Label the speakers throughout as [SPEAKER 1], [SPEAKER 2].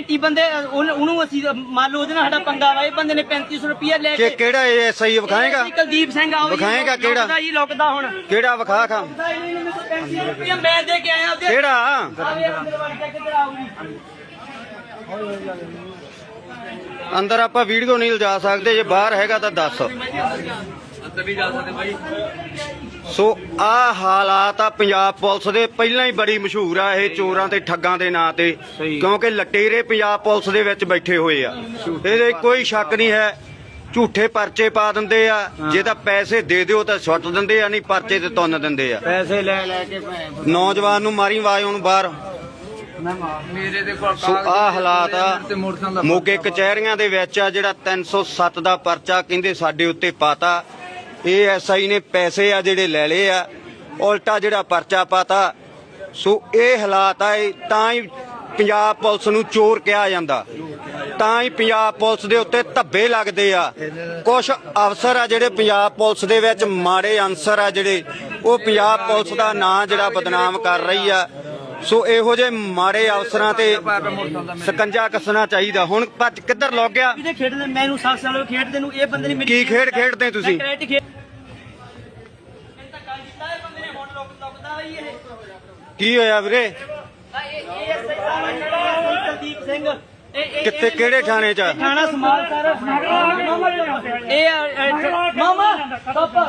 [SPEAKER 1] Anti ਬੰਦੇ ਉਹਨ- ਉਹਨੂੰ ਅਸੀਂ ਮੰਨ ਲਓ ਉਹਦੇ ਨਾਲ ਸਾਡਾ ਪੰਗਾ ਵਾ ਇਹ ਬੰਦੇ ਨੇ 3500 ਰੁਪਏ ਲੈ
[SPEAKER 2] ਕਿ
[SPEAKER 1] ਕੇ
[SPEAKER 2] ਕਿਹੜਾ ਐਸਆਈ ਵਿਖਾਏਗਾ?
[SPEAKER 1] ਕੁਲਦੀਪ ਸਿੰਘ ਜੀ,
[SPEAKER 2] ਵਿਖਾਏਗਾ ਕਿਹੜਾ?
[SPEAKER 1] ਲੁਕਦਾ ਜੀ ਲੁਕਦਾ ਹੁਣ।
[SPEAKER 2] ਕਿਹੜਾ ਵਿਖਾ ਖਾਂ?
[SPEAKER 1] ਰੁਪਏ ਮੈਂ ਦੇ ਕੇ ਆਇਆ ਉਹਦੇ
[SPEAKER 2] ਕਿਹੜਾ?
[SPEAKER 1] ਆਵੇ ਅੰਦਰ ਵੜ ਕੇ ਕਿੱਧਰ ਆਓ ਜੀ
[SPEAKER 2] ਅੰਦਰ ਆਪਾਂ ਵੀਡੀਓ ਨਹੀਂ ਲਿਜਾ ਸਕਦੇ ਜੇ ਬਾਹਰ ਹੈਗਾ ਤਾਂ ਦੱਸ।
[SPEAKER 3] ਅੰਦਰ ਵੀ ਜਾ ਸਕਦੇ ਬਾਈ।
[SPEAKER 2] ਸੋ ਆ ਹਾਲਾਤ ਆ ਪੰਜਾਬ ਪੁਲਿਸ ਦੇ ਪਹਿਲਾਂ ਹੀ ਬੜੀ ਮਸ਼ਹੂਰ ਆ ਇਹ ਚੋਰਾਂ ਤੇ ਠੱਗਾਂ ਦੇ ਨਾਂ ਤੇ ਕਿਉਂਕਿ ਲਟੇਰੇ ਪੰਜਾਬ ਪੁਲਿਸ ਦੇ ਵਿੱਚ ਬੈਠੇ ਹੋਏ ਆ। ਇਹਦੇ ਕੋਈ ਸ਼ੱਕ ਨਹੀਂ ਹੈ ਝੂਠੇ ਪਰਚੇ ਪਾ ਦਿੰਦੇ ਆ ਜੇ ਤਾਂ ਪੈਸੇ ਦੇ ਦਿਓ ਤਾਂ ਸੁੱਟ ਦਿੰਦੇ ਆ ਨਹੀਂ ਪਰਚੇ ਤੇ ਤੁੰਨ ਦਿੰਦੇ ਆ।
[SPEAKER 3] ਪੈਸੇ ਲੈ ਲੈ ਕੇ
[SPEAKER 2] ਨੌਜਵਾਨ ਨੂੰ ਮਾਰੀ ਆਵਾਜ਼ ਹੁਣ ਬਾਹਰ।
[SPEAKER 3] ਮੇਰੇ ਦੇ ਕੋਲ
[SPEAKER 2] ਸੋ ਆ ਹਾਲਾਤ ਆ ਮੋਗੇ ਕਚਹਿਰੀਆਂ ਦੇ ਵਿੱਚ ਆ ਜਿਹੜਾ 307 ਦਾ ਪਰਚਾ ਕਹਿੰਦੇ ਸਾਡੇ ਉੱਤੇ ਪਾਤਾ। ਇਹ ਐਸਆਈ ਨੇ ਪੈਸੇ ਆ ਜਿਹੜੇ ਲੈ ਲਏ ਆ ਉਲਟਾ ਜਿਹੜਾ ਪਰਚਾ ਪਾਤਾ ਸੋ ਇਹ ਹਾਲਾਤ ਆ ਇਹ ਤਾਂ ਹੀ ਪੰਜਾਬ ਪੁਲਿਸ ਨੂੰ ਚੋਰ ਕਿਹਾ ਜਾਂਦਾ। ਤਾਂ ਹੀ ਪੰਜਾਬ ਪੁਲਿਸ ਦੇ ਉੱਤੇ ਧੱਬੇ ਲੱਗਦੇ ਆ। ਕੁਝ ਅਫਸਰ ਆ ਜਿਹੜੇ ਪੰਜਾਬ ਪੁਲਿਸ ਦੇ ਵਿੱਚ ਮਾੜੇ ਅਨਸਰ ਆ ਜਿਹੜੇ ਉਹ ਪੰਜਾਬ ਪੁਲਿਸ ਦਾ ਨਾਂ ਜਿਹੜਾ ਬਦਨਾਮ ਕਰ ਰਹੀ ਆ। ਸੋ ਇਹੋ ਜਿਹੇ ਮਾੜੇ ਅਫਸਰਾਂ ਤੇ ਸਕੰਜਾ ਕੱਸਣਾ ਚਾਹੀਦਾ। ਹੁਣ ਭੱਜ ਕਿੱਧਰ ਲੱਗ ਗਿਆ?
[SPEAKER 1] ਕਿਤੇ ਖੇਡਦੇ ਮੈਨੂੰ 7 ਸਾਲ ਹੋ ਖੇਡਦੇ ਨੂੰ ਇਹ ਬੰਦੇ ਨੇ
[SPEAKER 2] ਕੀ ਖੇਡ ਖੇਡਦੇ ਤੁਸੀਂ
[SPEAKER 1] ਮੈਂ ਕ੍ਰਿਕਟ ਖੇਡ ਇਹ ਤਾਂ ਕੱਲ ਜਿੱਤਾ ਇਹ ਬੰਦੇ ਨੇ ਹੁਣ ਲੁਕ ਲੁਕਦਾ ਬਈ ਇਹ
[SPEAKER 2] ਕੀ ਹੋਇਆ ਵੀਰੇ?
[SPEAKER 1] ਆ ਇਹ ਇਹ ਐਸਆਈ ਸਾਹਿਬ ਕੁਲਦੀਪ ਸਿੰਘ।
[SPEAKER 2] ਕਿੱਥੇ ਕਿਹੜੇ ਥਾਣੇ ਚ?
[SPEAKER 1] ਥਾਣਾ ਸਮਾਲ ਸਰ ਇਹ ਆ, ਇਹ ਮਾਮਾ ਪਾਪਾ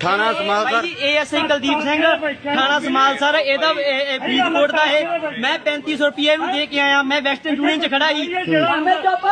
[SPEAKER 2] ਥਾਣਾ ਸਮਾਲ
[SPEAKER 1] ਭਾਈ
[SPEAKER 2] ਸਰ
[SPEAKER 1] ਜੀ ਏਐਸਆਈ ਕੁਲਦੀਪ ਸਿੰਘ ਥਾਣਾ ਸਮਾਲ ਸਰ ਇਹਦਾ ਇਹ- ਇਹ ਫਰੀਦਕੋਟ ਦਾ ਇਹ ਮੈਂ 3500 ਰੁਪਏ ਨੂੰ ਦੇ ਕੇ ਆਇਆ ਮੈਂ ਵੈਸਟਰਨ ਯੂਨੀਅਨ ਚ ਖੜਾ ਸੀ। ਮੈਂ ਚੁੱਪ।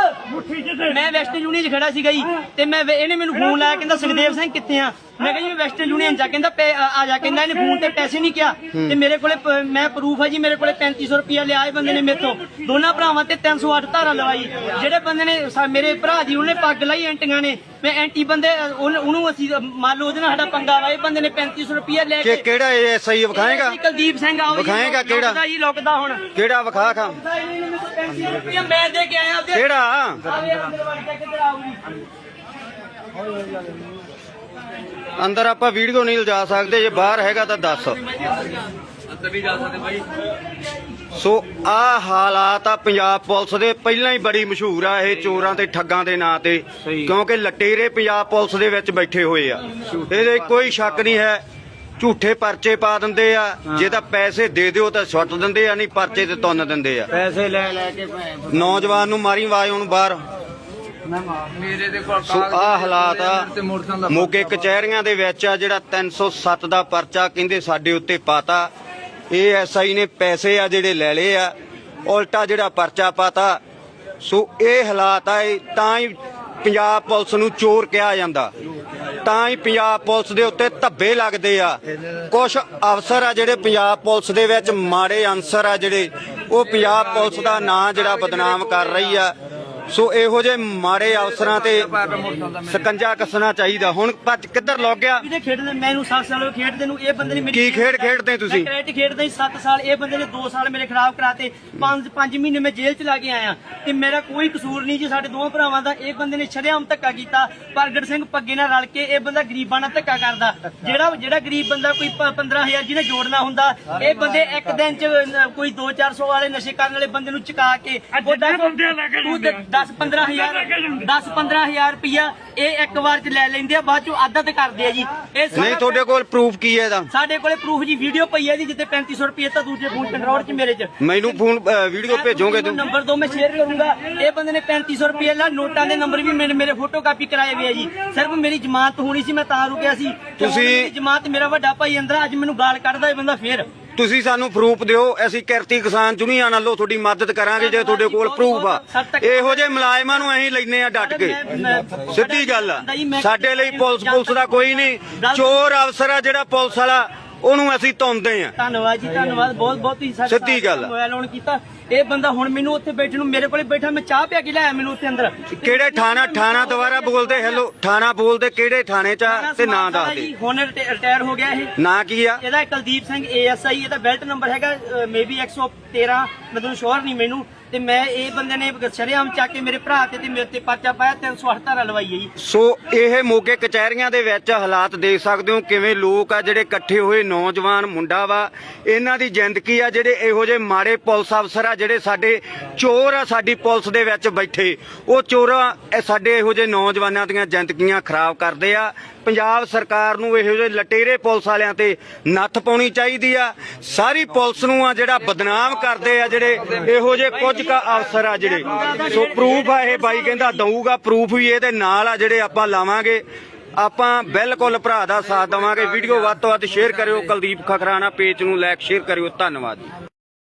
[SPEAKER 1] ਮੈਂ ਵੈਸਟਰਨ ਯੂਨੀਅਨ ਚ ਖੜਾ ਸੀਗਾ ਜੀ ਤੇ ਮੈਂ ਵੇ- ਇਹਨੇ ਮੈਨੂੰ ਫੋਨ ਲਾਇਆ ਕਹਿੰਦਾ ਸੁਖਦੇਵ ਸਿੰਘ ਕਿੱਥੇ ਆ? ਮੈਂ ਕਿਹਾ ਜੀ ਮੈਂ ਵੈਸਟਰਨ ਯੂਨੀਅਨ ਚ ਆ। ਕਹਿੰਦਾ ਪੈ- ਆ ਆ ਜਾ ਕਹਿੰਦਾ ਇਹਨੇ ਫੋਨ ਤੇ ਪੈਸੇ ਨਹੀਂ ਕਿਹਾ। ਤੇ ਮੇਰੇ ਕੋਲੇ ਪ- ਮੈਂ ਪ੍ਰੂਫ ਹੈ ਜੀ ਮੇਰੇ ਕੋਲੇ 3500 ਰੁਪਏ ਲਿਆ ਇਹ ਬੰਦੇ ਨੇ ਮੇਰੇ ਤੋਂ। ਦੋਨਾਂ ਭਰਾਵਾਂ ਤੇ 308 ਧਾਰਾ ਲਵਾਈ। ਜਿਹੜੇ ਬੰਦੇ ਨੇ ਸਾ- ਮੇਰੇ ਭਰਾ ਦੀ ਉਹਨੇ ਪੱਗ ਲਾਈ ਐਂਟੀਆਂ ਨੇ। ਮੈਂ ਐਂਟੀ ਬੰਦੇ ਉਹਨ- ਉਹਨੂੰ ਅਸੀਂ ਮੰਨ ਲਓ ਉਹਦੇ ਨਾਲ ਸਾਡਾ ਪੰਗਾ ਵਾ ਇਹ ਬੰਦੇ ਨੇ 3500 ਰੁਪਏ ਲੈ
[SPEAKER 2] ਕਿ
[SPEAKER 1] ਕੇ
[SPEAKER 2] ਕਿਹੜਾ ਐਸਆਈ ਵਿਖਾਏਗਾ?
[SPEAKER 1] ਇਹ ਕੁਲਦੀਪ ਸਿੰਘ ਆਓ ਜੀ,
[SPEAKER 2] ਵਿਖਾਏਗਾ ਕਿਹੜਾ?
[SPEAKER 1] ਲੁਕਦਾ ਜੀ ਲੁਕਦਾ ਹੁਣ।
[SPEAKER 2] ਕਿਹੜਾ ਵਿਖਾ ਖਾਂ?
[SPEAKER 1] ਰੁਪਏ ਮੈਂ ਦੇ ਕੇ ਆਇਆ
[SPEAKER 2] ਕਿਹੜਾ?
[SPEAKER 1] ਆਵੇ ਅੰਦਰ ਵੜ ਕੇ ਕਿੱਧਰ ਆਓ ਜੀ
[SPEAKER 2] ਅੰਦਰ ਆਪਾਂ ਵੀਡੀਓ ਨਹੀਂ ਲਿਜਾ ਸਕਦੇ ਜੇ ਬਾਹਰ ਹੈਗਾ ਤਾਂ ਦੱਸ।
[SPEAKER 3] ਅੰਦਰ ਵੀ ਜਾ ਸਕਦੇ ਬਾਈ।
[SPEAKER 2] ਸੋ ਆ ਹਾਲਾਤ ਆ ਪੰਜਾਬ ਪੁਲਿਸ ਦੇ ਪਹਿਲਾਂ ਹੀ ਬੜੀ ਮਸ਼ਹੂਰ ਆ ਇਹ ਚੋਰਾਂ ਤੇ ਠੱਗਾਂ ਦੇ ਨਾਂ ਤੇ ਕਿਉਂਕਿ ਲਟੇਰੇ ਪੰਜਾਬ ਪੁਲਿਸ ਦੇ ਵਿੱਚ ਬੈਠੇ ਹੋਏ ਆ। ਇਹਦੇ ਕੋਈ ਸ਼ੱਕ ਨਹੀਂ ਹੈ ਝੂਠੇ ਪਰਚੇ ਪਾ ਦਿੰਦੇ ਆ ਜੇ ਤਾਂ ਪੈਸੇ ਦੇ ਦਿਓ ਤਾਂ ਸੁੱਟ ਦਿੰਦੇ ਆ ਨਹੀਂ ਪਰਚੇ ਤੇ ਤੁੰਨ ਦਿੰਦੇ ਆ।
[SPEAKER 3] ਪੈਸੇ ਲੈ ਲੈ ਕੇ
[SPEAKER 2] ਨੌਜਵਾਨ ਨੂੰ ਮਾਰੀ ਆਵਾਜ਼ ਹੁਣ ਬਾਹਰ।
[SPEAKER 3] ਮੇਰੇ ਦੇ ਕੋਲ
[SPEAKER 2] ਸੋ ਆ ਹਾਲਾਤ ਆ ਮੋਗੇ ਕਚਹਿਰੀਆਂ ਦੇ ਵਿੱਚ ਆ ਜਿਹੜਾ 307 ਦਾ ਪਰਚਾ ਕਹਿੰਦੇ ਸਾਡੇ ਉੱਤੇ ਪਾਤਾ। ਇਹ ਐਸਆਈ ਨੇ ਪੈਸੇ ਆ ਜਿਹੜੇ ਲੈ ਲਏ ਆ, ਉਲਟਾ ਜਿਹੜਾ ਪਰਚਾ ਪਾਤਾ, ਸੋ ਇਹ ਹਾਲਾਤ ਆ, ਇਹ ਤਾਂ ਹੀ ਪੰਜਾਬ ਪੁਲਿਸ ਨੂੰ ਚੋਰ ਕਿਹਾ ਜਾਂਦਾ। ਤਾਂ ਹੀ ਪੰਜਾਬ ਪੁਲਿਸ ਦੇ ਉੱਤੇ ਧੱਬੇ ਲੱਗਦੇ ਆ। ਕੁਝ ਅਫਸਰ ਆ ਜਿਹੜੇ ਪੰਜਾਬ ਪੁਲਿਸ ਦੇ ਵਿੱਚ ਮਾੜੇ ਅਨਸਰ ਆ ਜਿਹੜੇ, ਉਹ ਪੰਜਾਬ ਪੁਲਿਸ ਦਾ ਨਾਂ ਜਿਹੜਾ ਬਦਨਾਮ ਕਰ ਰਹੀ ਆ। ਸੋ ਇਹੋ ਜਿਹੇ ਮਾੜੇ ਅਫਸਰਾਂ ਤੇ ਸਕੰਜਾ ਕੱਸਣਾ ਚਾਹੀਦਾ। ਹੁਣ ਭੱਜ ਕਿੱਧਰ ਲੱਗ ਗਿਆ?
[SPEAKER 1] ਕਿਤੇ ਖੇਡਦੇ ਮੈਨੂੰ 7 ਸਾਲ ਹੋ ਖੇਡਦੇ ਨੂੰ ਇਹ ਬੰਦੇ ਨੇ ਮੇਰੀ
[SPEAKER 2] ਕੀ ਖੇਡ ਖੇਡਦੇ ਤੁਸੀਂ?
[SPEAKER 1] ਕ੍ਰਿਕਟ ਖੇਡਦਾ ਸੀ 7 ਸਾਲ ਇਹ ਬੰਦੇ ਨੇ 2 ਸਾਲ ਮੇਰੇ ਖਰਾਬ ਕਰਾਤੇ। 5 5 ਮਹੀਨੇ ਮੈਂ ਜੇਲ੍ਹ ਚ ਲਾ ਕੇ ਆਇਆ। ਤੇ ਮੇਰਾ ਕੋਈ ਕਸੂਰ ਨਹੀਂ ਜੀ ਸਾਡੇ ਦੋਵਾਂ ਭਰਾਵਾਂ ਦਾ। ਇਹ ਬੰਦੇ ਨੇ ਸ਼ਰੇਆਮ ਧੱਕਾ ਕੀਤਾ। ਪ੍ਰਗਟ ਸਿੰਘ ਪੱਗੇ ਨਾਲ ਰਲ ਕੇ ਇਹ ਬੰਦਾ ਗਰੀਬਾਂ ਨਾਲ ਧੱਕਾ ਕਰਦਾ। ਜਿਹੜਾ ਜਿਹੜਾ ਗਰੀਬ ਬੰਦਾ ਕੋਈ 15000 ਜਿਹਨੇ ਜੋੜਨਾ ਹੁੰਦਾ ਇਹ ਬੰਦੇ ਇੱਕ ਦਿਨ ਚ ਕੋਈ 2-400 ਵਾਲੇ ਨਸ਼ੇ ਕਰਨ ਵਾਲੇ ਬੰਦੇ ਨੂੰ ਚੁਕਾ ਕੇ ਉਹ 10 15000 10 15000 ਰੁਪਇਆ ਇਹ ਇੱਕ ਵਾਰ ਚ ਲੈ ਲੈਂਦੇ ਆ ਬਾਅਦ ਚੋਂ ਆਦਤ ਕਰਦੇ ਆ ਜੀ। ਇਹ ਸਾਰਾ
[SPEAKER 2] ਨਹੀਂ ਤੁਹਾਡੇ ਕੋਲ ਪ੍ਰੂਫ ਕੀ ਹੈ ਇਹਦਾ?
[SPEAKER 1] ਸਾਡੇ ਕੋਲੇ ਪ੍ਰੂਫ ਜੀ ਵੀਡੀਓ ਪਈ ਹੈ ਜੀ ਜਿੱਤੇ 3500 ਰੁਪਏ ਤਾਂ ਦੂਜੇ ਫੋਨ ਕੰਟਰੋਲ ਚ ਮੇਰੇ ਚ।
[SPEAKER 2] ਮੈਨੂੰ ਫੋਨ ਵੀਡੀਓ ਭੇਜੋਗੇ ਤੂੰ
[SPEAKER 1] ਨੰਬਰ ਦੋ ਮੈਂ ਸ਼ੇਅਰ ਕਰੂੰਗਾ। ਇਹ ਬੰਦੇ ਨੇ 3500 ਰੁਪਏ ਲਾ ਨੋਟਾਂ ਦੇ ਨੰਬਰ ਵੀ ਮੇਰੇ ਮੇਰੇ ਫੋਟੋ ਕਾਪੀ ਕਰਾਏ ਹੋਏ ਆ ਜੀ। ਸਿਰਫ ਮੇਰੀ ਜ਼ਮਾਨਤ ਹੋਣੀ ਸੀ ਮੈਂ ਤਾਂ ਰੁਕਿਆ ਸੀ। ਤੇ ਹੁਣ
[SPEAKER 2] ਤੁਸੀਂ-
[SPEAKER 1] ਮੇਰੀ ਜ਼ਮਾਨਤ ਮੇਰਾ ਵੱਡਾ ਭਾਈ ਅੰਦਰ ਅੱਜ ਮੈਨੂੰ ਗਾਲ ਕੱਢਦਾ ਇਹ ਬੰਦਾ ਫੇਰ।
[SPEAKER 2] ਤੁਸੀਂ ਸਾਨੂੰ ਪ੍ਰੂਫ ਦਿਓ ਅਸੀਂ ਕਿਰਤੀ ਕਿਸਾਨ ਚੁਣੀਆਂ ਨਾਲੋਂ ਤੁਹਾਡੀ ਮਦਦ ਕਰਾਂਗੇ ਜੇ ਤੁਹਾਡੇ ਕੋਲ ਪ੍ਰੂਫ ਆ। ਇਹੋ ਜਿਹੇ ਮੁਲਾਜ਼ਮਾਂ ਨੂੰ ਅਸੀਂ ਲੈਨੇ ਆ ਡਟ ਕੇ। ਸਿੱਧੀ ਗੱਲ ਆ। ਸਾਡੇ ਲਈ ਪੁਲਿਸ ਪੁਲਿਸ ਦਾ ਕੋਈ ਨਹੀਂ। ਚੋਰ ਅਫਸਰ ਆ ਜਿਹੜਾ ਪੁਲਿਸ ਵਾਲਾ ਉਹਨੂੰ ਅਸੀਂ ਤੁੰਦੇ ਆ
[SPEAKER 1] ਧੰਨਵਾਦ ਜੀ ਧੰਨਵਾਦ। ਬਹੁਤ ਬਹੁਤ ਤੁਸੀਂ ਸਾਡੇ
[SPEAKER 2] ਸਿੱਧੀ ਗੱਲ।
[SPEAKER 1] ਮੋਬਾਈਲ ਔਨ ਕੀਤਾ। ਇਹ ਬੰਦਾ ਹੁਣ ਮੈਨੂੰ ਉੱਥੇ ਬੈਠੇ ਨੂੰ ਮੇਰੇ ਕੋਲੇ ਬੈਠਾ ਮੈਂ ਚਾਹ ਪਿਆ ਕੇ ਲਿਆਇਆ ਮੈਨੂੰ ਉੱਥੇ ਅੰਦਰ।
[SPEAKER 2] ਕਿਹੜੇ ਥਾਣਾ ਥਾਣਾ ਦੁਬਾਰਾ ਬੋਲਦੇ? ਹੈਲੋ ਥਾਣਾ ਬੋਲਦੇ ਕਿਹੜੇ ਥਾਣੇ ਚ ਆ? ਤੇ ਨਾਂ ਦੱਸ ਦੇ।
[SPEAKER 1] ਹੁਣ ਰਿਟਾਇਰ ਹੋ ਗਿਆ ਇਹ।
[SPEAKER 2] ਨਾਂ ਕੀ ਆ?
[SPEAKER 1] ਇਹਦਾ ਕੁਲਦੀਪ ਸਿੰਘ ਏਐਸਆਈ ਇਹਦਾ ਬੈਲਟ ਨੰਬਰ ਹੈਗਾ ਮੇਬੀ 113 ਮੈਂ ਤੁਹਾਨੂੰ ਸ਼ੋਰ ਨਹੀਂ ਮੈਨੂੰ। ਤੇ ਮੈਂ ਇਹ ਬੰਦੇ ਨੇ ਸ਼ਰੇਆਮ ਚੱਕ ਕੇ ਮੇਰੇ ਭਰਾ ਤੇ ਤੇ ਮੇਰੇ ਤੇ ਪਰਚਾ ਪਾਇਆ 308 ਧਾਰਾ ਲਵਾਈ ਹੈ ਜੀ।
[SPEAKER 2] ਸੋ ਇਹ ਮੋਗੇ ਕਚਹਿਰੀਆਂ ਦੇ ਵਿੱਚ ਹਾਲਾਤ ਦੇਖ ਸਕਦੇ ਹੋ, ਕਿਵੇਂ ਲੋਕ ਆ ਜਿਹੜੇ ਇਕੱਠੇ ਹੋਏ, ਨੌਜਵਾਨ, ਮੁੰਡਾ ਵਾ। ਇਹਨਾਂ ਦੀ ਜ਼ਿੰਦਗੀ ਆ ਜਿਹੜੇ ਇਹੋ ਜਿਹੇ ਮਾੜੇ ਪੁਲਿਸ ਅਫਸਰ ਆ ਜਿਹੜੇ ਸਾਡੇ ਚੋਰ ਆ, ਸਾਡੀ ਪੁਲਿਸ ਦੇ ਵਿੱਚ ਬੈਠੇ। ਉਹ ਚੋਰਾਂ, ਇਹ ਸਾਡੇ ਇਹੋ ਜਿਹੇ ਨੌਜਵਾਨਾਂ ਦੀਆਂ ਜ਼ਿੰਦਗੀਆਂ ਖਰਾਬ ਕਰਦੇ ਆ। ਪੰਜਾਬ ਸਰਕਾਰ ਨੂੰ ਇਹੋ ਜਿਹੇ ਲਟੇਰੇ ਪੁਲਿਸ ਵਾਲਿਆਂ ਤੇ ਨੱਥ ਪਾਉਣੀ ਚਾਹੀਦੀ ਆ। ਸਾਰੀ ਪੁਲਿਸ ਨੂੰ ਆ ਜਿਹੜਾ ਬਦਨਾਮ ਕਰਦੇ ਆ, ਜਿਹੜੇ ਇਹੋ ਜਿਹੇ ਕੁਝ ਕਾ ਅਫਸਰ ਆ ਜਿਹੜੇ। ਸੋ ਪ੍ਰੂਫ ਆ ਇਹ ਬਾਈ ਕਹਿੰਦਾ ਦਊਗਾ ਪ੍ਰੂਫ ਵੀ ਇਹਦੇ ਨਾਲ ਆ ਜਿਹੜੇ ਆਪਾਂ ਲਾਵਾਂਗੇ। ਆਪਾਂ ਬਿਲਕੁਲ ਭਰਾ ਦਾ ਸਾਥ ਦੇਵਾਂਗੇ। ਵੀਡੀਓ ਵੱਧ ਤੋਂ ਵੱਧ ਸ਼ੇਅਰ ਕਰਿਓ। ਕੁਲਦੀਪ ਖਖਰਾਣਾ ਪੇਜ ਨੂੰ ਲਾਈਕ ਸ਼ੇਅਰ ਕਰਿਓ। ਧੰਨਵਾਦ ਜੀ।